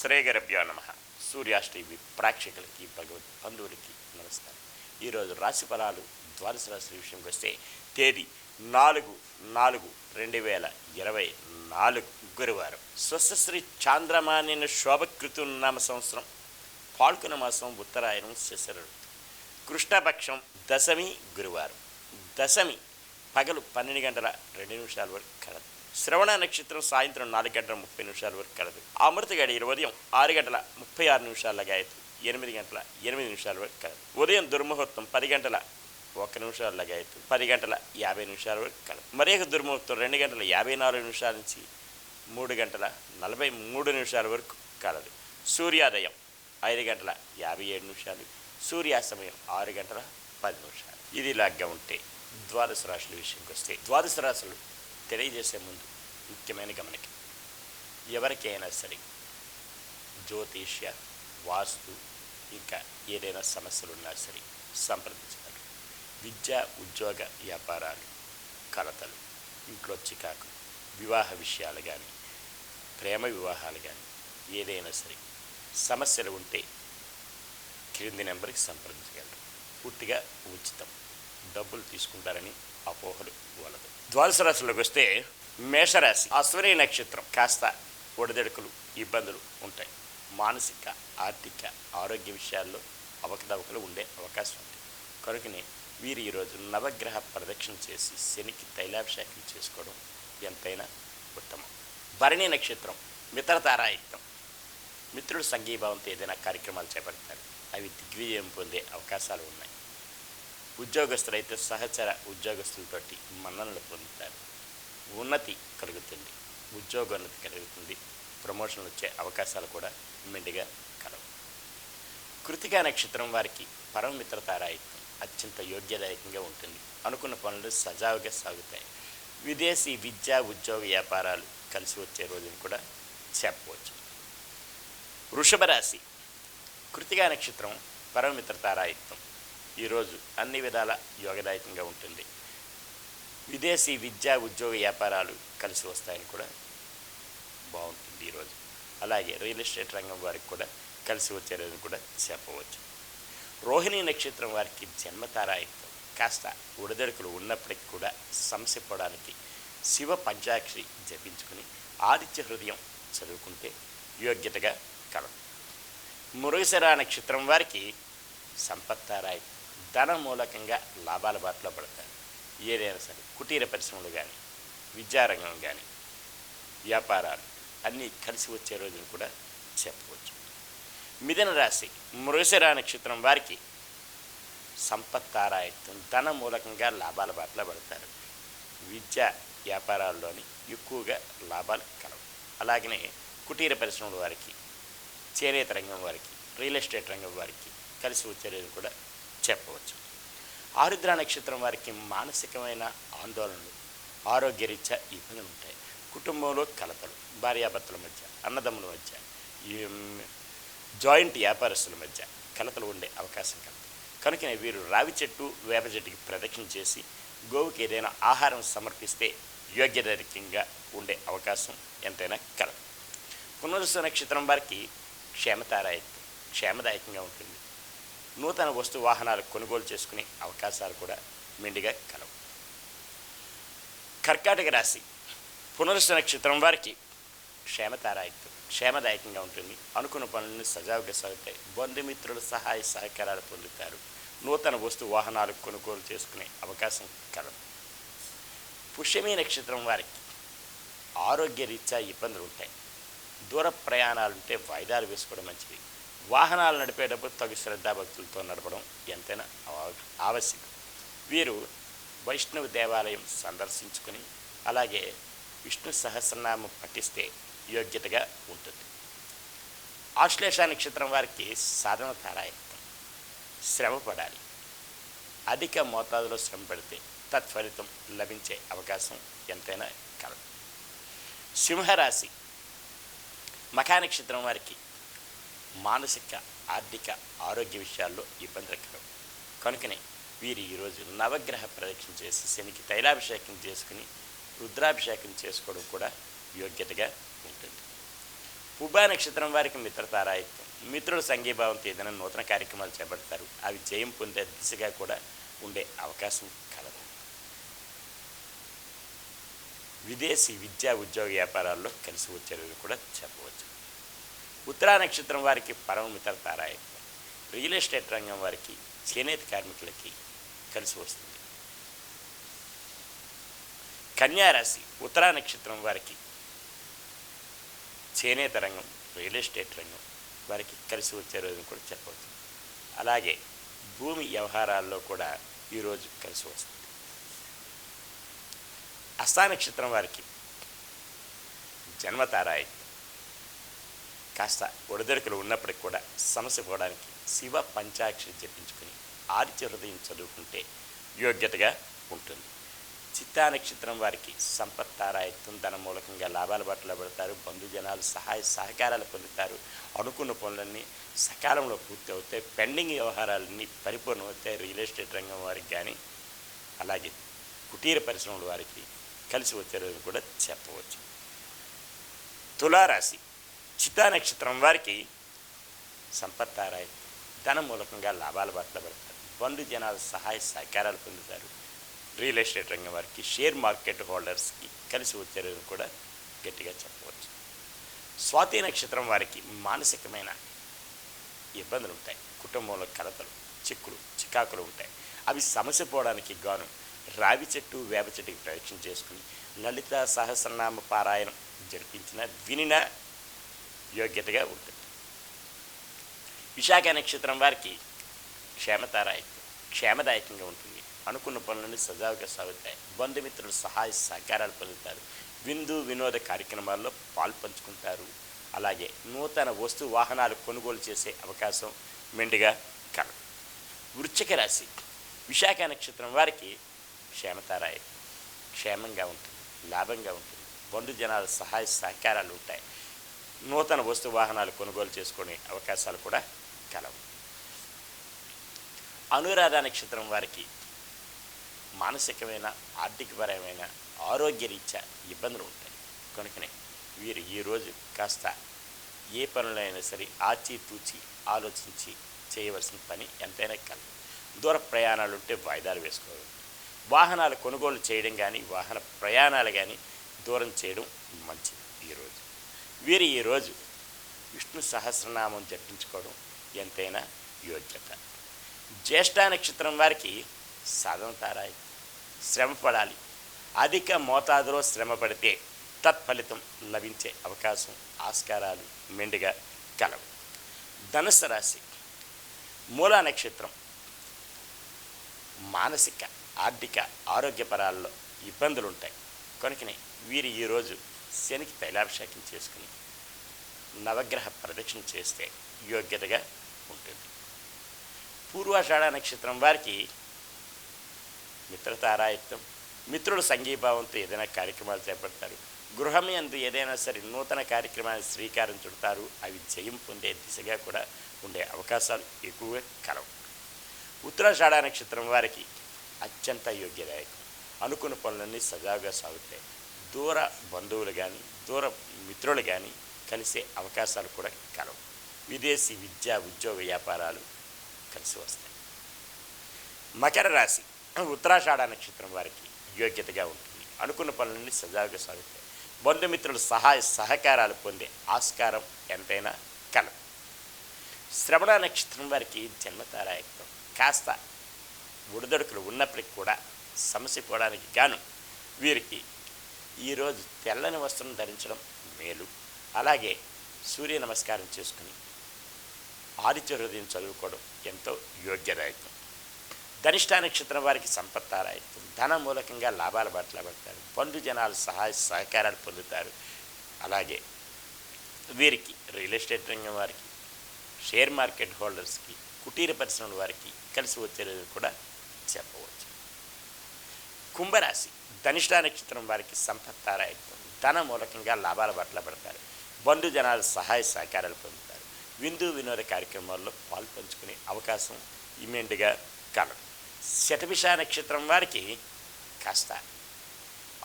శ్రేయగరభ్యో నమ. సూర్యాష్టమి ప్రేక్షకులకి భగవత్ బంధువులకి నమస్కారం. ఈరోజు రాశి ఫలాలు ద్వాదశ రాశి విషయంకి వస్తే తేదీ నాలుగు నాలుగు రెండు వేల ఇరవై నాలుగు గురువారం. స్వస్థశ్రీ చాంద్రమానిన శోభకృతు నామ సంవత్సరం. పాల్గొన మాసం ఉత్తరాయణం శశరుడు కృష్ణపక్షం దశమి గురువారం. దశమి పగలు పన్నెండు గంటల రెండు నిమిషాల వరకు కలదు. శ్రవణ నక్షత్రం సాయంత్రం నాలుగు గంటల ముప్పై నిమిషాల వరకు కలదు అమృత గడి ఉదయం ఆరు గంటల ముప్పై ఆరు నిమిషాల గాయత్రి ఎనిమిది గంటల ఎనిమిది నిమిషాల వరకు కలదు ఉదయం దుర్ముహూర్తం పది గంటల ఒక నిమిషాల గాయత్రి పది గంటల యాభై నిమిషాల వరకు కలదు మరి దుర్ముహూర్తం రెండు గంటల యాభై నాలుగు నిమిషాల నుంచి మూడు గంటల నలభై మూడు నిమిషాల వరకు కలదు సూర్యోదయం ఐదు గంటల యాభై ఏడు నిమిషాలు సూర్యాస్తమయం ఆరు గంటల పది నిమిషాలు. ఇది ఇలాగా ఉంటే ద్వాదశ రాశుల విషయంకి వస్తే ద్వాదశ రాశులు తెలియజేసే ముందు ముఖ్యమైన గమనిక ఎవరికైనా సరే జ్యోతిష్య వాస్తు ఇంకా ఏదైనా సమస్యలు ఉన్నా సరే సంప్రదించగలరు. విద్య ఉద్యోగ వ్యాపారాలు కలతలు ఇంట్లో చికాకు వివాహ విషయాలు కానీ ప్రేమ వివాహాలు కానీ ఏదైనా సరే సమస్యలు ఉంటే క్రింది నెంబర్కి సంప్రదించగలరు. పూర్తిగా ఉచితం. డబ్బులు తీసుకుంటారని అపోహలు వలదు. ద్వాదశ రాశిలోకి వస్తే మేషరాశి అశ్వనీ నక్షత్రం కాస్త ఒడిదెడుకులు ఇబ్బందులు ఉంటాయి. మానసిక ఆర్థిక ఆరోగ్య విషయాల్లో అవకతవకలు ఉండే అవకాశం ఉంది. కనుకనే వీరు ఈరోజు నవగ్రహ ప్రదక్షిణ చేసి శనికి తైలాభిషేకం చేసుకోవడం ఎంతైనా ఉత్తమం. భరణి నక్షత్రం మిత్రతారాయుక్తం మిత్రుడు సంఘీభావంతో ఏదైనా కార్యక్రమాలు చేపడతారు. అవి దిగ్విజయం పొందే అవకాశాలు ఉన్నాయి. ఉద్యోగస్తులైతే సహచర ఉద్యోగస్తులతోటి మన్ననలు పొందుతారు. ఉన్నతి కలుగుతుంది. ఉద్యోగోన్నతి కలుగుతుంది. ప్రమోషన్లు వచ్చే అవకాశాలు కూడా మెండుగా కలవు. కృతికా నక్షత్రం వారికి పరమమిత్రతారాయిత్వం అత్యంత యోగ్యదాయకంగా ఉంటుంది. అనుకున్న పనులు సజావుగా సాగుతాయి. విదేశీ విద్యా ఉద్యోగ వ్యాపారాలు కలిసి వచ్చే రోజుని కూడా చెప్పవచ్చు. వృషభ రాశి. కృతిగా నక్షత్రం పరమమిత్రతారాయుక్తం ఈరోజు అన్ని విధాల యోగదాయకంగా ఉంటుంది. విదేశీ విద్యా ఉద్యోగ వ్యాపారాలు కలిసి వస్తాయని కూడా బాగుంటుంది ఈరోజు. అలాగే రియల్ ఎస్టేట్ రంగం వారికి కూడా కలిసి వచ్చారని కూడా చెప్పవచ్చు. రోహిణి నక్షత్రం వారికి జన్మతారాయత్వం. కాస్త ఉడదడుకులు ఉన్నప్పటికీ కూడా సమస్య శివ పంచాక్షి జపించుకుని ఆదిత్య హృదయం చదువుకుంటే యోగ్యతగా కలదు. మృగశిర నక్షత్రం వారికి సంపత్తారాయత్వం. ధన మూలకంగా లాభాల బాటలో పడతారు ఏదైనా సరే కుటీర పరిశ్రమలు కానీ విద్యారంగం కానీ వ్యాపారాలు అన్నీ కలిసి వచ్చే రోజును కూడా చెప్పవచ్చు. మిథున రాశి మృగశిర నక్షత్రం వారికి సంపత్తారాయత్వం ధన మూలకంగా లాభాల బాటలో పడతారు. విద్య వ్యాపారాల్లోని ఎక్కువగా లాభాలు కలవు. అలాగనే కుటీర పరిశ్రమల వారికి చేనేత రంగం వారికి రియల్ ఎస్టేట్ రంగం వారికి కలిసి వచ్చే రోజు కూడా చెప్పవచ్చు. ఆరుద్ర నక్షత్రం వారికి మానసికమైన ఆందోళనలు ఆరోగ్యరీత్యా ఇబ్బందులు ఉంటాయి. కుటుంబంలో కలతలు భార్యాభర్తల మధ్య అన్నదమ్ముల మధ్య జాయింట్ వ్యాపారస్తుల మధ్య కలతలు ఉండే అవకాశం కలదు. కనుక వీరు రావి చెట్టు వేప చెట్టుకి ప్రదక్షిణ చేసి గోవుకి ఏదైనా ఆహారం సమర్పిస్తే యోగ్యదాయకంగా ఉండే అవకాశం ఎంతైనా కలదు. పునరుస నక్షత్రం వారికి క్షేమతారాయత్వం క్షేమదాయకంగా ఉంటుంది. నూతన వస్తు వాహనాలు కొనుగోలు చేసుకునే అవకాశాలు కూడా మెండుగా కలవు. కర్కాటక రాశి పునరుస నక్షత్రం వారికి క్షేమతారాయత్వం క్షేమదాయకంగా ఉంటుంది. అనుకున్న పనులను సజావుగా సాగుతాయి బంధుమిత్రుల సహాయ సహకారాలు పొందుతారు. నూతన వస్తు వాహనాలు కొనుగోలు చేసుకునే అవకాశం కలదు. పుష్యమీ నక్షత్రం వారికి ఆరోగ్య రీత్యా ఇబ్బందులు ఉంటాయి. దూర ప్రయాణాలుంటే వాయిదాలు వేసుకోవడం మంచిది. వాహనాలు నడిపేటప్పుడు తగు శ్రద్ధాభక్తులతో నడపడం ఎంతైనా ఆవశ్యకం. వీరు వైష్ణవ దేవాలయం సందర్శించుకుని అలాగే విష్ణు సహస్రనామం పఠిస్తే యోగ్యతగా ఉంటుంది. ఆశ్లేష నక్షత్రం వారికి సాధన తారాయత్వం శ్రమ పడాలి. అధిక మోతాదులో శ్రమ పెడితే తత్ఫలితం లభించే అవకాశం ఎంతైనా కలదు. సింహరాశి. మఖా నక్షత్రం వారికి మానసిక ఆర్థిక ఆరోగ్య విషయాల్లో ఇబ్బందులు కలవు కనుకనే వీరు ఈరోజు నవగ్రహ ప్రదక్షిణ చేసి శనికి తైలాభిషేకం చేసుకుని రుద్రాభిషేకం చేసుకోవడం కూడా యోగ్యతగా ఉంటుంది. ఉభయ నక్షత్రం వారికి మిత్రతారాయిత్వం. మిత్రుల సంఘీభావంతో ఏదైనా నూతన కార్యక్రమాలు చేపడతారు. అవి జయం పొందే దిశగా కూడా ఉండే అవకాశం కలదు. విదేశీ విద్యా ఉద్యోగ వ్యాపారాల్లో కలిసి వచ్చారని కూడా చెప్పవచ్చు. ఉత్తరా నక్షత్రం వారికి పరమమితర తారాయత్వం. రియల్ ఎస్టేట్ రంగం వారికి చేనేత కార్మికులకి కలిసి వస్తుంది. కన్యారాశి ఉత్తరా నక్షత్రం వారికి చేనేత రంగం రియల్ ఎస్టేట్ రంగం వారికి కలిసి వచ్చే రోజును కూడా చెప్పవచ్చు. అలాగే భూమి వ్యవహారాల్లో కూడా ఈరోజు కలిసి వస్తుంది. అస్థా నక్షత్రం వారికి జన్మతారాయి కాస్త ఒడిదొడుకులు ఉన్నప్పటికి కూడా సమస్య పోవడానికి శివ పంచాక్షరి జపించుకుని ఆదిత్య హృదయం చదువుకుంటే యోగ్యతగా ఉంటుంది. చిత్తా నక్షత్రం వారికి సంపత్తారాయత్వం ధన మూలకంగా లాభాల బట్టలు పడతారు బంధుజనాలు సహాయ సహకారాలు పొందుతారు. అనుకున్న పనులన్నీ సకాలంలో పూర్తి అవుతాయి. పెండింగ్ వ్యవహారాలన్నీ పరిపూర్ణం అవుతాయి. రియల్ ఎస్టేట్ రంగం వారికి కానీ అలాగే కుటీర పరిశ్రమల వారికి కలిసి వచ్చే రోజు కూడా చెప్పవచ్చు. తులారాశి చిత్తా నక్షత్రం వారికి సంపత్తారాయి. ధన మూలకంగా లాభాల బట్టలు పడతారు. బంధు జనాల సహాయ సహకారాలు పొందుతారు. రియల్ ఎస్టేట్ రంగం వారికి షేర్ మార్కెట్ హోల్డర్స్కి కలిసి వచ్చారని కూడా గట్టిగా చెప్పవచ్చు. స్వాతి నక్షత్రం వారికి మానసికమైన ఇబ్బందులు ఉంటాయి. కుటుంబంలో కలతలు చిక్కులు చికాకులు ఉంటాయి. అవి సమస్య పోవడానికి గాను రావి చెట్టు వేప చెట్టుకి ప్రవేశం చేసుకుని లలిత సహస్రనామ పారాయణం జరిపించిన వినిన యోగ్యతగా ఉంటుంది. విశాఖ నక్షత్రం వారికి క్షేమతారాయకం క్షేమదాయకంగా ఉంటుంది. అనుకున్న పనులన్నీ సజావుగా సాగుతాయి. బంధుమిత్రులు సహాయ సహకారాలు పొందుతారు. విందు వినోద కార్యక్రమాల్లో పాల్పంచుకుంటారు. అలాగే నూతన వస్తు వాహనాలు కొనుగోలు చేసే అవకాశం మెండుగా కలదు. వృశ్చిక రాశి విశాఖ నక్షత్రం వారికి క్షేమతారాయ క్షేమంగా ఉంటుంది. లాభంగా ఉంటుంది. బంధు జనాల సహాయ సహకారాలు ఉంటాయి. నూతన వస్తు వాహనాలు కొనుగోలు చేసుకునే అవకాశాలు కూడా కలవు. అనురాధ నక్షత్రం వారికి మానసికమైన ఆర్థికపరమైన ఆరోగ్యరీత్యా ఇబ్బందులు ఉంటాయి. కనుకనే వీరు ఈరోజు కాస్త ఏ పనులైనా సరే ఆచితూచి ఆలోచించి చేయవలసిన పని ఎంతైనా కలదు. దూర ప్రయాణాలు ఉంటే వాయిదాలు వేసుకోవాలి వాహనాలు కొనుగోలు చేయడం కానీ వాహన ప్రయాణాలు కానీ దూరం చేయడం మంచిది ఈరోజు వీరు ఈరోజు విష్ణు సహస్రనామం జపించుకోవడం ఎంతైనా యోగ్యత. జ్యేష్ఠ నక్షత్రం వారికి సాధన తారాయి. శ్రమ పడాలి. అధిక మోతాదులో శ్రమ పడితే తత్ఫలితం లభించే అవకాశం ఆస్కారాలు మెండుగా కలవు. ధనుసు రాశి మూలా నక్షత్రం మానసిక ఆర్థిక ఆరోగ్యపరాల్లో ఇబ్బందులు ఉంటాయి కనుకనే వీరు ఈరోజు శనికి తైలాభిషేకం చేసుకుని నవగ్రహ ప్రదక్షిణ చేస్తే యోగ్యతగా ఉంటుంది. పూర్వాషాఢ నక్షత్రం వారికి మిత్రతారాయత్వం మిత్రుల సంఘీభావంతో ఏదైనా కార్యక్రమాలు చేపడతారు. గృహం ఎందు ఏదైనా సరే నూతన కార్యక్రమాన్ని శ్రీకారం చుడతారు. అవి జయం పొందే దిశగా కూడా ఉండే అవకాశాలు ఎక్కువగా కలవు. ఉత్తరాషాఢ నక్షత్రం వారికి అత్యంత యోగ్యదాయకం. అనుకున్న పనులన్నీ సజావుగా సాగుతాయి. దూర బంధువులు కానీ దూర మిత్రులు కానీ కలిసే అవకాశాలు కూడా కలవు విదేశీ విద్యా ఉద్యోగ వ్యాపారాలు కలిసి వస్తాయి. మకర రాశి ఉత్తరాషాఢ నక్షత్రం వారికి యోగ్యతగా ఉంటుంది. అనుకున్న పనులన్నీ సజావుగా సాగుతాయి. బంధుమిత్రుల సహాయ సహకారాలు పొందే ఆస్కారం ఎంతైనా కలం. శ్రవణ నక్షత్రం వారికి జన్మతారాయకం కాస్త ఒడిదొడుకులు ఉన్నప్పటికీ కూడా సమస్య పోవడానికి గాను వీరికి ఈరోజు తెల్లని వస్త్రం ధరించడం మేలు. అలాగే సూర్య నమస్కారం చేసుకుని ఆదిత్య హృదయం చదువుకోవడం ఎంతో యోగ్యదాయకం. ధనిష్టా నక్షత్రం వారికి సంపత్తారాయత్వం. ధన మూలకంగా లాభాల బట్ల పడతారు. పండు జనాలు సహాయ సహకారాలు పొందుతారు. అలాగే వీరికి రియల్ ఎస్టేట్ రంగం వారికి షేర్ మార్కెట్ హోల్డర్స్కి కుటీర పరిశ్రమల వారికి కలిసి వచ్చేది కూడా చెప్పవచ్చు. కుంభరాశి. ధనిష్ట నక్షత్రం వారికి సంపత్తారాయత్వం ధన మూలకంగా లాభాల బట్ల పడతారు. బంధు జనాలు సహాయ సహకారాలు పొందుతారు. విందు వినోద కార్యక్రమాల్లో పాలు పంచుకునే అవకాశం ఇమెంట్గా కలదు. శతభిష నక్షత్రం వారికి కాస్త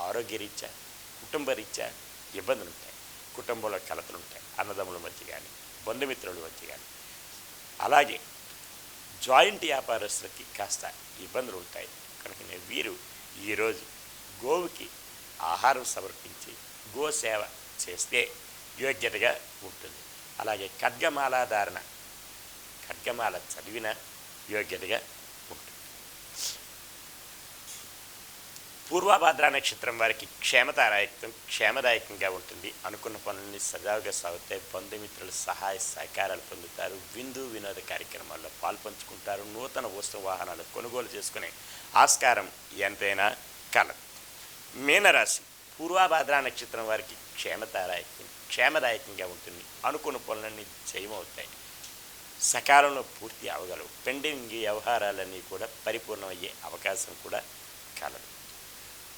ఆరోగ్యరీత్యా కుటుంబ రీత్యా ఇబ్బందులు ఉంటాయి కుటుంబంలో కలతలు ఉంటాయి అన్నదమ్ముల మధ్య కానీ బంధుమిత్రుల మధ్య కానీ అలాగే జాయింట్ వ్యాపారస్తులకి కాస్త ఇబ్బందులు ఉంటాయి కనుక వీరు ఈరోజు గోవుకి ఆహారం సమర్పించి గోసేవ చేస్తే యోగ్యతగా ఉంటుంది. అలాగే ఖడ్గమాల ధారణ ఖడ్గమాల చదివిన యోగ్యతగా ఉంటుంది. పూర్వభాద్ర నక్షత్రం వారికి క్షేమతారాయకం క్షేమదాయకంగా ఉంటుంది. అనుకున్న పనుల్ని సజావుగా సాగుతాయి. బంధుమిత్రుల సహాయ సహకారాలు పొందుతారు. విందు వినోద కార్యక్రమాల్లో పాల్పంచుకుంటారు. నూతన వస్తు వాహనాలు కొనుగోలు చేసుకునే ఆస్కారం ఎంతైనా కలదు. మీనరాశి. పూర్వాభాద్ర నక్షత్రం వారికి క్షేమతారాయకం క్షేమదాయకంగా ఉంటుంది. అనుకున్న పనులన్నీ జయమవుతాయి. సకాలంలో పూర్తి అవగలవు. పెండింగ్ వ్యవహారాలన్నీ కూడా పరిపూర్ణమయ్యే అవకాశం కూడా కలదు.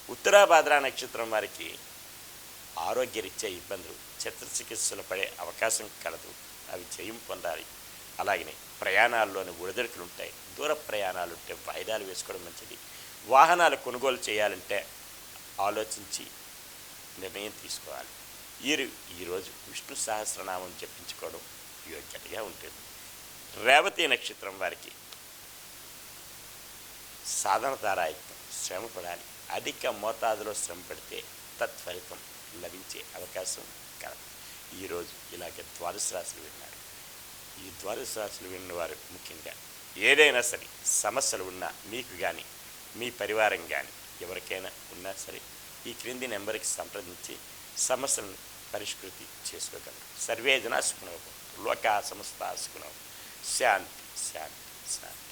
ఉత్తరాభాద్ర నక్షత్రం వారికి ఆరోగ్యరీత్యా ఇబ్బందులు చిత్రచికిత్సలు పడే అవకాశం కలదు. అవి జయం పొందాలి. అలాగనే ప్రయాణాల్లోని ఒడిదుడుకులు ఉంటాయి దూర ప్రయాణాలు ఉంటే వాయిదాలు వేసుకోవడం మంచిది. వాహనాలు కొనుగోలు చేయాలంటే ఆలోచించి నిర్ణయం తీసుకోవాలి. వీరు ఈరోజు విష్ణు సహస్రనామం చెప్పించుకోవడం యోగ్యతగా ఉంటుంది. రేవతి నక్షత్రం వారికి సాధన తారాయుక్తం శ్రమ పడాలి అధిక మోతాదులో శ్రమ పడితే తత్ఫలితం లభించే అవకాశం కలదు. ఈరోజు ఇలాగే ద్వాదశ రాశులు విన్నారు. ఈ ద్వాదశ రాశులు విన్న వారు ముఖ్యంగా ఏదైనా సరే సమస్యలు ఉన్నా మీకు కానీ మీ పరివారం కానీ ఎవరికైనా ఉన్నా సరే ఈ క్రింది నెంబర్కి సంప్రదించి సమస్యలను పరిష్కృతి చేసుకోగలరు. సర్వేజన సుఖనవ లోకా సమస్త సుఖనవ శాంతి శాంతి శాంతి.